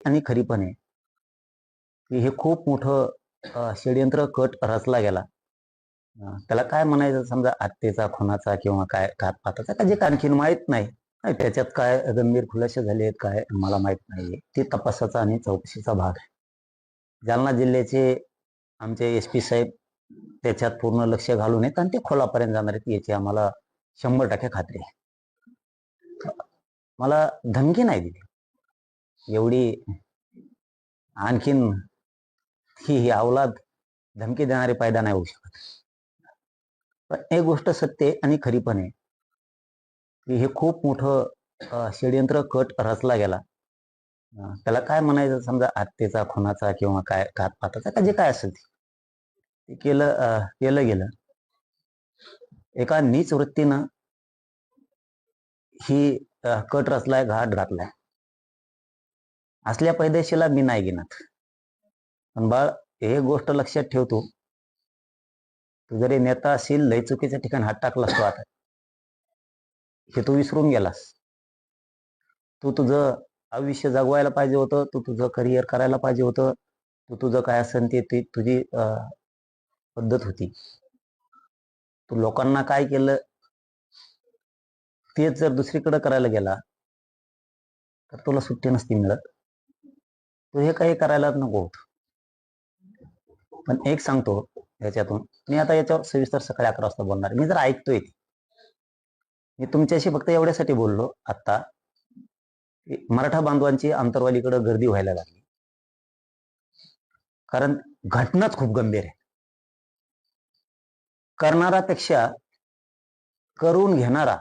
आणि खरीपणे आहे. की हे खूप मोठं षडयंत्र कट रचला गेला. त्याला काय म्हणायचं? समजा आत्तेचा खुनाचा किंवा काय घातपाताचा का जे आणखीन माहीत नाही. त्याच्यात काय गंभीर खुलासे झाले आहेत काय मला माहीत नाहीये. ते तपासाचा आणि चौकशीचा भाग आहे. जालना जिल्ह्याचे आमचे एस पी साहेब त्याच्यात पूर्ण लक्ष घालून आहेत आणि ते खोलापर्यंत जाणार आहेत याची आम्हाला शंभर टक्के खात्री आहे. मला धमकी नाही दिली. एवढी आणखीन ही ही अवलाद धमकी देणारे पैदा नाही होऊ शकत. पण एक गोष्ट सत्य आणि खरी पण आहे. की हे खूप मोठं षडयंत्र कट रचला गेला. त्याला काय म्हणायचं? समजा हत्येचा खुनाचा किंवा काय घातपाताचा का जे काय असेल ते. केलं केलं गेलं. एका नीच वृत्तीनं ही कट रचलाय घाट घातलाय असल्या पैदेशीला मी नाही घेणार. पण बाळ हे गोष्ट लक्षात ठेवतो तू. जरी नेता असेल लय चुकीच्या ठिकाणी हात टाकलास तू आता. हे तू विसरून गेलास. तू तुझं आयुष्य जगवायला पाहिजे होतं तू तुझं करिअर करायला पाहिजे होतं तू तुझं काय असेल ते ती तुझी पद्धत होती. तू लोकांना काय केलं तेच जर दुसरीकडे करायला गेला तर तुला सुट्टी नसती मिळत. तू हे काही करायला नको. होत पण एक सांगतो याच्यातून. मी आता याच्यावर सविस्तर सकाळी अकरा वाजता बोलणार. मी जर ऐकतोय मी तुमच्याशी फक्त एवढ्यासाठी बोललो आता मराठा बांधवांची आंतरवालीकडे गर्दी व्हायला लागली. कारण घटनाच खूप गंभीर आहे. करणारापेक्षा करून घेणारा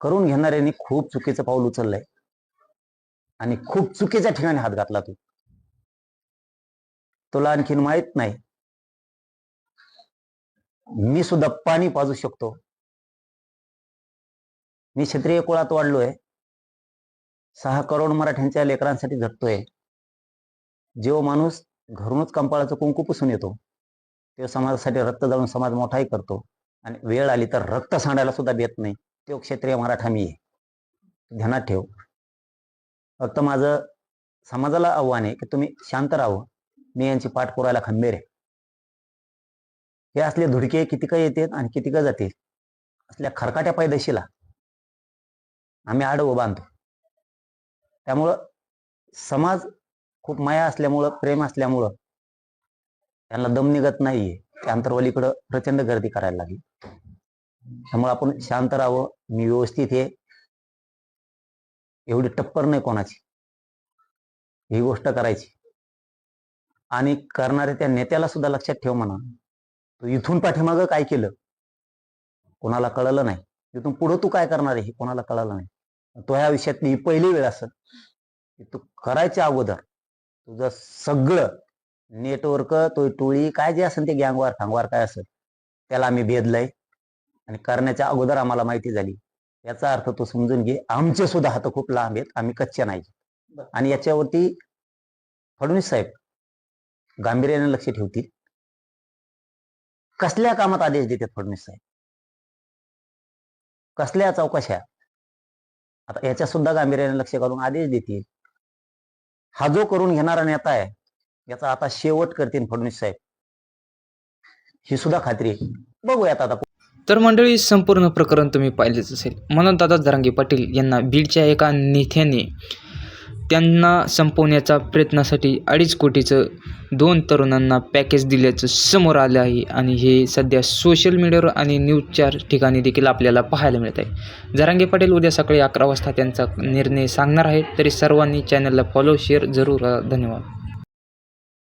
करून घेणाऱ्यांनी खूप चुकीचं पाऊल उचललंय. आणि खूप चुकीच्या ठिकाणी हात घातला तू. तुला आणखीन माहीत नाही. मी सुद्धा पाणी पाजू शकतो. मी क्षत्रिय कुळात वाढलोय. सहा करोड मराठ्यांच्या लेकरांसाठी झटतोय जेव माणूस घरूनच कंपाळाचं कुंकू पुसून येतो तेव्हा समाजासाठी रक्त जाळून समाज मोठाही करतो. आणि वेळ आली तर रक्त सांडायला सुद्धा देत नाही. तो क्षत्रिय मराठा मी आहे. ध्यानात ठेव. फक्त माझं समाजाला आव्हान आहे की तुम्ही शांत राहावं. मी यांची पाठ पुरायला खंबीर आहे. हे असले धुडके किती काय येतात आणि किती काय जातील? असल्या खरकाट्या पायदेशीला आम्ही आडवं बांधतो त्यामुळं समाज खूप माया असल्यामुळं प्रेम असल्यामुळं त्यांना दम निघत नाहीये. त्या अंतरवलीकडं प्रचंड गर्दी करायला लागली. त्यामुळे आपण शांत राहावं. मी व्यवस्थित आहे. एवढी टप्पर नाही कोणाची. ही गोष्ट करायची. आणि करणाऱ्या त्या नेत्याला सुद्धा लक्षात ठेव म्हणा. तू इथून पाठीमागं काय केलं? कोणाला कळलं नाही. तिथून पुढं तू काय करणार आहे हे कोणाला कळलं नाही. तो ह्या विषयातली ही पहिली वेळ असत. की तू करायच्या अगोदर तुझं सगळं नेटवर्क तो टोळी काय जे असेल ते गँगवार फांगवार काय असेल त्याला आम्ही भेदलंय. आणि करण्याच्या अगोदर आम्हाला माहिती झाली. याचा अर्थ तो समजून घे आमचे सुद्धा हात खूप लांब आहेत आम्ही कच्चे नाही आणि याच्यावरती फडणवीस साहेब गांभीर्याने लक्ष ठेवतील. कसल्या कामात आदेश देतात फडणवीस साहेब? कसल्या चौकशा आता याच्या सुद्धा गांभीर्याने लक्ष घालून आदेश देतील. हा जो करून घेणारा नेता आहे याचा आता शेवट करतील फडणवीस साहेब. ही सुद्धा खात्री बघूयात आता तर मंडळी संपूर्ण प्रकरण तुम्ही पाहिलेच असेल. म्हणून दादा जरांगी पाटील यांना बीडच्या एका नेत्याने त्यांना संपवण्याच्या प्रयत्नासाठी अडीच कोटीचं दोन तरुणांना पॅकेज दिल्याचं समोर आलं आहे आणि हे सध्या सोशल मीडियावर आणि न्यूजच्या ठिकाणी देखील आपल्याला पाहायला मिळत आहे. जरांगे पाटील उद्या सकाळी अकरा वाजता त्यांचा निर्णय सांगणार आहेत. तरी सर्वांनी चॅनलला फॉलो शेअर जरूर धन्यवाद.